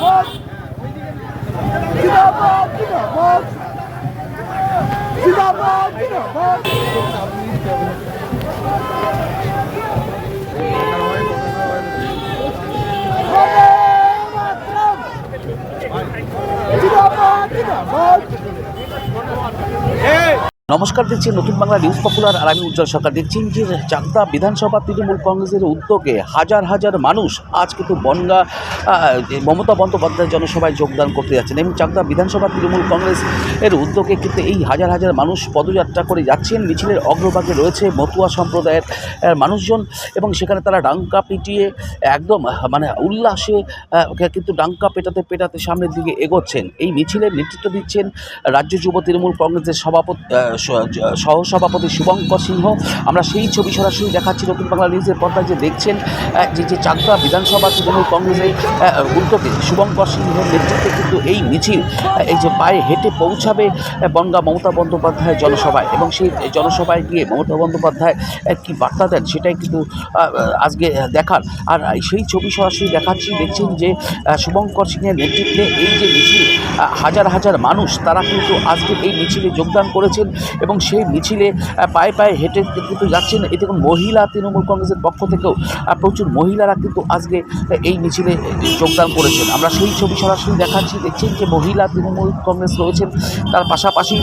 What? নমস্কার দেখছি নতুন বাংলা নিউজ পপুলার আর আমি উজ্জ্বল সরকার দেখছেন যে চাকদা বিধানসভা তৃণমূল কংগ্রেসের উদ্যোগে হাজার হাজার মানুষ আজ কিন্তু বনগা মমতা বন্দ্যোপাধ্যায়ের জনসভায় যোগদান করতে যাচ্ছেন এবং চাকদা বিধানসভা তৃণমূল কংগ্রেস এর উদ্যোগে কিন্তু এই হাজার হাজার মানুষ পদযাত্রা করে যাচ্ছেন। মিছিলের অগ্রভাগে রয়েছে মতুয়া সম্প্রদায়ের মানুষজন এবং সেখানে তারা ডাঙ্কা পিটিয়ে একদম মানে উল্লাসে কিন্তু ডাঙ্কা পেটাতে পেটাতে সামনের দিকে এগোচ্ছেন। এই মিছিলের নেতৃত্ব দিচ্ছেন রাজ্য যুব তৃণমূল কংগ্রেসের সভাপতি সহসভাপতি শুভঙ্কর সিংহ। আমরা সেই ছবি সরাসরি দেখাচ্ছি নতুন বাংলা নিউজের পর্দায় যে দেখছেন যে যে চাকদা বিধানসভা তৃণমূল কংগ্রেসের উদ্যোগে শুভঙ্কর সিংহের নেতৃত্বে কিন্তু এই মিছিল এই যে পায়ে হেঁটে পৌঁছাবে বনগা মমতা বন্দ্যোপাধ্যায়ের জনসভায়। এবং সেই জনসভায় গিয়ে মমতা বন্দ্যোপাধ্যায় কী বার্তা দেন সেটাই কিন্তু আজকে দেখার। আর সেই ছবি সরাসরি দেখাচ্ছি, দেখছেন যে শুভঙ্কর সিংহের নেতৃত্বে এই যে মিছিল হাজার হাজার মানুষ, তারা কিন্তু আজকে এই মিছিলে যোগদান করেছেন। এবং সেই মিছিলে পায়ে পায়ে হেঁটে কিন্তু যাচ্ছেন এতে কোনো মহিলা তৃণমূল কংগ্রেসের পক্ষ থেকেও প্রচুর মহিলারা কিন্তু আজকে এই মিছিলে যোগদান করেছেন। আমরা সেই ছবি সরাসরি দেখাচ্ছি, দেখছেন যে মহিলা তৃণমূল কংগ্রেস রয়েছেন। তার পাশাপাশি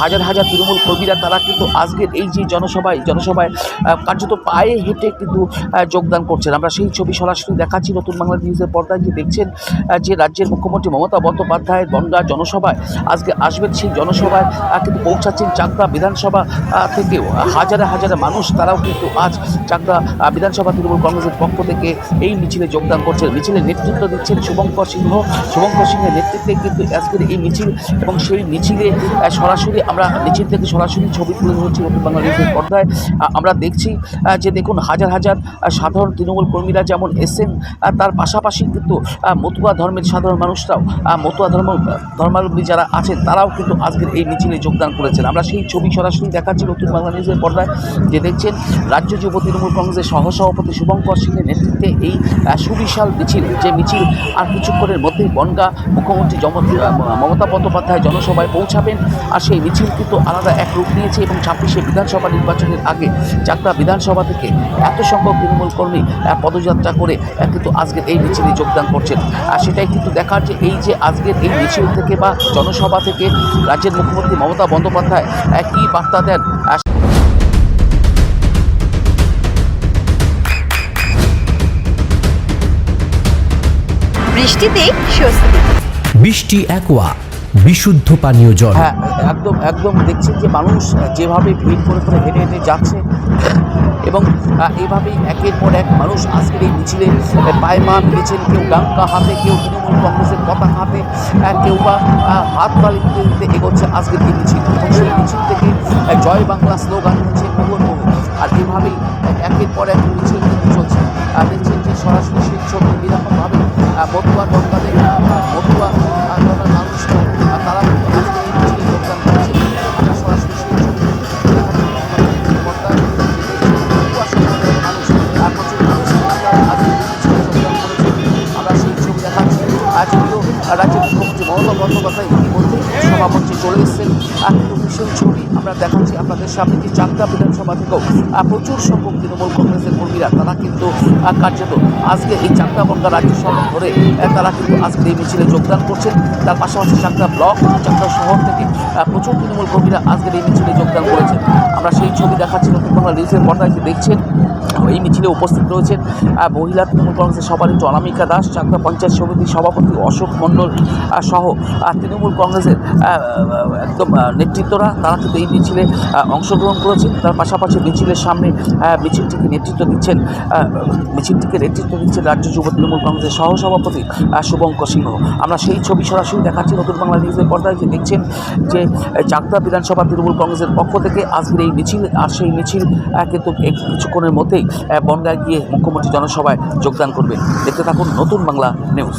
হাজার হাজার তৃণমূল কর্মীরা, তারা কিন্তু আজকের এই যে জনসভায় জনসভায় কার্যত পায়ে হেঁটে কিন্তু যোগদান করছেন। আমরা সেই ছবি সরাসরি দেখাচ্ছি নতুন বাংলা নিউজের পর্দায় যে দেখছেন যে রাজ্যের মুখ্যমন্ত্রী মমতা বন্দ্যোপাধ্যায়ের বনগা জনসভায় আজকে আসবেন। সেই জনসভায় কিন্তু পৌঁছাচ্ছেন চাকদা বিধানসভা থেকেও হাজারে হাজারে মানুষ তারাও কিন্তু আজ চাকদা বিধানসভা তৃণমূল কংগ্রেসের পক্ষ থেকে এই মিছিলে যোগদান করছেন মিছিলে নেতৃত্ব দিচ্ছেন শুভঙ্কর সিংহ। শুভঙ্কর সিংহের নেতৃত্বে কিন্তু আজকের এই মিছিল এবং সেই মিছিলে সরাসরি আমরা মিছিল থেকে সরাসরি ছবি তুলে ধরছি নতুন বাংলা নিউজের পর্দায়। আমরা দেখছি যে দেখুন হাজার হাজার সাধারণ তৃণমূল কর্মীরা যেমন এসেন তার পাশাপাশি কিন্তু মতুয়া ধর্মের সাধারণ মানুষরাও মতুয়া ধর্ম, ধর্মাবলম্বী যারা আছেন, তারাও কিন্তু আজকের এই মিছিলে যোগদান করেছেন। আমরা সেই ছবি সরাসরি দেখাচ্ছি নতুন বাংলা নিউজের পর্দায়। যে দেখছেন, রাজ্য যুব তৃণমূল কংগ্রেসের সহসভাপতি শুভঙ্কর সিংহের নেতৃত্বে এই সুবিশাল মিছিল, যে মিছিল আর কিছুক্ষণের মধ্যেই বনগা মুখ্যমন্ত্রী মমতা বন্দ্যোপাধ্যায় জনসভায় পৌঁছাবেন। আর সেই মিছিল কিন্তু আলাদা এক রূপ নিয়েছে এবং ছাব্বিশে বিধানসভা নির্বাচনের আগে চাকদা বিধানসভা থেকে এত সংখ্যক তৃণমূল কর্মী পদযাত্রা করে কিন্তু আজকের এই মিছিলে যোগদান করছেন। আর সেটাই কিন্তু দেখার যে এই যে আজকের এই মিছিল থেকে বা জনসভা থেকে রাজ্যের মুখ্যমন্ত্রী মমতা বন্দ্যোপাধ্যায় কী বার্তা দেন। বৃষ্টিতে স্বস্তি। বৃষ্টি অ্যাকোয়া বিশুদ্ধ পানীয় জল। হ্যাঁ একদম একদম দেখছেন যে মানুষ যেভাবে ভিড় করে করে হেঁটে হেঁটে যাচ্ছে এবং আহ, এইভাবেই একের পর এক মানুষ আজকের এই মিছিলে আহ, পায়মা মিলেছেন কেউ ডাঙ্কা হাতে কেউ তৃণমূল কংগ্রেসের পতাকা হাতে কেউ বা হাত তালি দিতে এগোচ্ছে আজকের এই মিছিল। এবং সেই মিছিল থেকে জয় বাংলা স্লোগান হচ্ছে মুহুর্মুহু আর এইভাবেই আহ, একের পর এক মিছিল চলছে। দেখছেন যে সরাসরি সেই ছবি রাজ্যের মুখ্যমন্ত্রী মমতা বন্দ্যোপাধ্যায় ইতিমধ্যে সভামঞ্চে চলে এসেছেন। সেই ছবি আমরা দেখাচ্ছি আপনাদের সামনে যে চাকদা বিধানসভা থেকেও প্রচুর সংখ্যক তৃণমূল কংগ্রেসের কর্মীরা, তারা কিন্তু কার্যত আজকে এই চাকদা বনগা রাজ্য সড়ক ধরে তারা কিন্তু আজকে এই মিছিলে যোগদান করছেন। তার পাশাপাশি চাকদা ব্লক, চাকদা শহর থেকে প্রচুর তৃণমূল কর্মীরা আজকের এই মিছিলে যোগদান করেছেন। আমরা সেই ছবি দেখাচ্ছি, নতুন বাংলা নিউজের পর্দায় দেখছেন, এই মিছিলে উপস্থিত রয়েছেন মহিলা তৃণমূল কংগ্রেসের সভানেত্রী অনামিকা দাস, চাকদা পঞ্চায়েত সমিতির সভাপতি অশোক মণ্ডল সহ তৃণমূল কংগ্রেসের একদম নেতৃত্বরা, তারা কিন্তু এই মিছিলে অংশগ্রহণ করেছেন তার পাশাপাশি মিছিলের সামনে মিছিলটিকে নেতৃত্ব দিচ্ছেন মিছিলটিকে নেতৃত্ব দিচ্ছেন রাজ্য যুব তৃণমূল কংগ্রেসের সহসভাপতি শুভঙ্কর সিংহ। আমরা সেই ছবি সরাসরি দেখাচ্ছি নতুন বাংলা নিউজের পর্দায়। যে দেখছেন যে চাকদা বিধানসভা তৃণমূল কংগ্রেসের পক্ষ থেকে আজকের এই মিছিল, আর সেই মিছিল কিন্তু কিছুক্ষণের মধ্যেই বনগায় গিয়ে মুখ্যমন্ত্রী জনসভায় যোগদান করবেন। দেখতে থাকুন নতুন বাংলা নিউজ